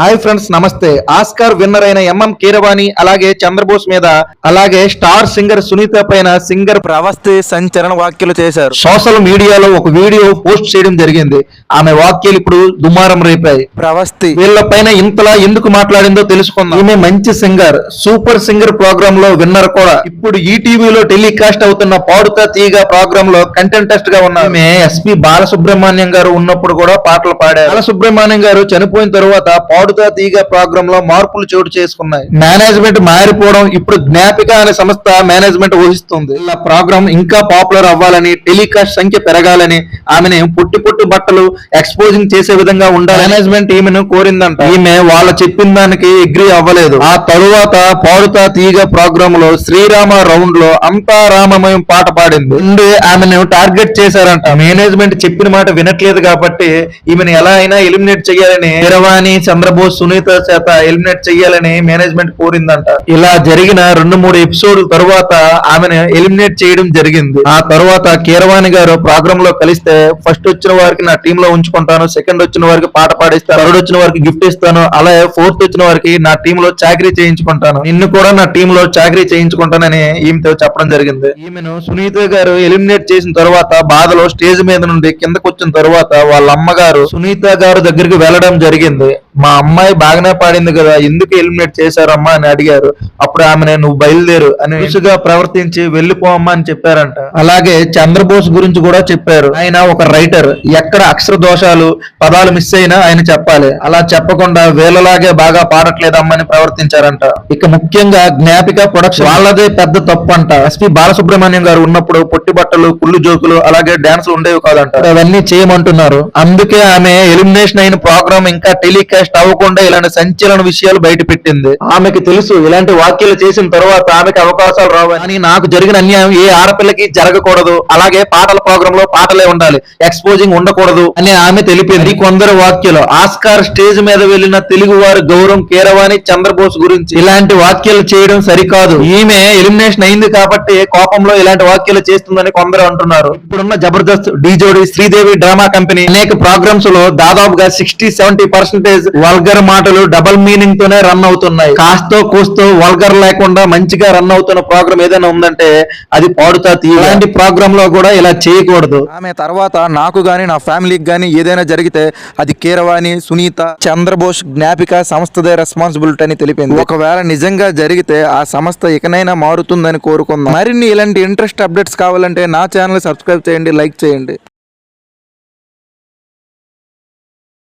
Hi friends నమస్తే. Oscar winner అయిన MM Keeravani అలాగే చంద్రబోస్ మీద అలాగే స్టార్ సింగర్ సునీత పైన సింగర్ ప్రవస్తి సంచలన వ్యాఖ్యలు చేశారు. సోషల్ మీడియాలో ఒక వీడియో పోస్ట్ చేయడం జరిగింది. ఆమె వాక్యాలు ఇప్పుడు దుమారం రేపాయి. ప్రవస్తి. వీళ్ళ పైన ఇంతలా ఎందుకు మాట్లాడిందో తెలుసుకుందాం. ఈమె మంచి సింగర్ సూపర్ సింగర్ ప్రోగ్రామ్లో విన్నర్ కూడా. ఇప్పుడు ఈటీవీలో టెలికాస్ట్ అవుతున్న పాడుతా తీగ ప్రోగ్రామ్లో కంటెంటెస్ట్గా ఉన్న ఆమె ఎస్పి బాలసుబ్రహ్మణ్యం గారు ఉన్నప్పుడు కూడా పాటలు పాడారు. బాలసుబ్రహ్మణ్యం గారు చనిపోయిన తరువాత పాడుతా తీగ ప్రోగ్రామ్లో మార్పులు చోటు చేసుకున్నాయి. మేనేజ్మెంట్ మారిపోవడం ఇప్పుడు జ్ఞాపిక అనే సంస్థ మేనేజ్మెంట్ వహిస్తుంది ఇలా ప్రోగ్రామ్ ఇంకా పాపులర్ అవ్వాలని టెలికాస్ట్ సంఖ్య పెరగాలని ఆమెను పుట్టి పుట్టి బట్టలు ఎక్స్పోజింగ్ చేసే విధంగా ఉండాలి మేనేజ్మెంట్ ఈమెను కోరిందంట. ఈమె వాళ్ళ చెప్పిన దానికి అగ్రి అవ్వలేదు. ఆ తరువాత పాడుతా తీగ ప్రోగ్రామ్లో శ్రీరామ రౌండ్లో అంతా రామమయం పాట పాడింది. ముందు ఆమెను టార్గెట్ చేశారంట. మేనేజ్మెంట్ చెప్పిన మాట వినట్లేదు కాబట్టి ఈమెను ఎలా అయినా ఎలిమినేట్ చేయాలని వీరవాణి బోస్ సునీత చేత ఎలిమినేట్ చేయాలని మేనేజ్మెంట్ కోరిందంట. ఇలా జరిగిన రెండు మూడు ఎపిసోడ్ తరువాత ఆమెను ఎలిమినేట్ చేయడం జరిగింది. ఆ తర్వాత కీరవాణి గారు ప్రోగ్రామ్లో కలిస్తే ఫస్ట్ వచ్చిన వారికి నా టీమ్లో ఉంచుకుంటాను సెకండ్ వచ్చిన వారికి పాట పాడిస్తాను థర్డ్ వచ్చిన వారికి గిఫ్ట్ ఇస్తాను అలాగే ఫోర్త్ వచ్చిన వారికి నా టీమ్లో చాకరీ చేయించుకుంటాను. నిన్ను కూడా నా టీమ్లో చాకరీ చేయించుకుంటానని ఈమెతో చెప్పడం జరిగింది. ఈమెను సునీత గారు ఎలిమినేట్ చేసిన తర్వాత బాధలో స్టేజ్ మీద నుండి కిందకు వచ్చిన తర్వాత వాళ్ళ అమ్మగారు సునీత గారు దగ్గరికి వెళ్ళడం జరిగింది. మా అమ్మాయి బాగానే పాడింది కదా ఎందుకు ఎలిమినేట్ చేశారమ్మా అని అడిగారు. అప్పుడు ఆమె నువ్వు బయలుదేరు అని విసుగా ప్రవర్తించి వెళ్ళిపోమ్మా అని చెప్పారంట. అలాగే చంద్రబోస్ గురించి కూడా చెప్పారు. ఆయన ఒక రైటర్. ఎక్కడ అక్షర దోషాలు పదాలు మిస్ అయినా ఆయన చెప్పాలి. అలా చెప్పకుండా వేలలాగే బాగా పాడట్లేదమ్మా అని ప్రవర్తించారంట. ఇక ముఖ్యంగా జ్ఞాపిక ప్రొడక్షన్. వాళ్ళదే పెద్ద తప్పు అంట ఎస్పి బాలసుబ్రహ్మణ్యం గారు ఉన్నప్పుడు పొట్టి బట్టలు కుళ్ళు జోకులు అలాగే డాన్స్ ఉండేవి కాదంట. అవన్నీ చేయమంటున్నారు. అందుకే ఆమె ఎలిమినేషన్ అయిన ప్రోగ్రామ్ ఇంకా టెలికాస్ట్ అవ్వకుండా ఇలాంటి సంచలన విషయాలు బయట పెట్టింది. ఆమెకి తెలుసు ఇలాంటి వ్యాఖ్యలు చేసిన తర్వాత ఆమెకి అవకాశాలు రావు అని నాకు జరిగిన అన్యాయం ఏ ఆడపిల్లకి జరగకూడదు. అలాగే పాటల ప్రోగ్రామ్లో పాటలే ఉండాలి. ఎక్స్పోజింగ్ ఉండకూడదు అని ఆమె తెలిపింది. కొందరు వాక్యాలు ఆస్కార్ స్టేజ్ మీద వెళ్ళిన తెలుగు వారి గౌరవం కీరవాణి చంద్రబోస్ గురించి. ఇలాంటి వాక్యాలు చేయడం సరికాదు. ఈమె ఎలిమినేషన్ అయింది కాబట్టి కోపంలో ఇలాంటి వాక్యాలు చేస్తుందని కొందరు అంటున్నారు. ఇప్పుడున్న జబర్దస్త్ డీజోడి శ్రీదేవి డ్రామా కంపెనీ అనేక ప్రోగ్రామ్స్లో దాదాపుగా సిక్స్టీ సెవెంటీ పర్సెంటేజ్ వల్గర్ మాటలు డబల్ మీనింగ్ తోనే రన్ అవుతున్నాయి. కాస్తో కూస్తో వల్గర్ లేకుండా మంచిగా రన్ అవుతున్న ప్రోగ్రామ్ ఏదైనా ఉందంటే అది పాడుతా ఇలాంటి ప్రోగ్రామ్లో కూడా ఇలా చేయకూడదు. ఆమె తర్వాత నాకు గాని నా ఫ్యామిలీకి గాని ఏదైనా జరిగితే అది కీరవాణి సునీత చంద్రబోస్ జ్ఞాపిక సంస్థదే రెస్పాన్సిబిలిటీ అని తెలిపింది. ఒకవేళ నిజంగా జరిగితే ఆ సంస్థ ఇకనైనా మారుతుందని కోరుకుందాం. మరిన్ని ఇలాంటి ఇంట్రెస్ట్ అప్డేట్స్ కావాలంటే నా ఛానల్ సబ్స్క్రైబ్ చేయండి లైక్ చేయండి.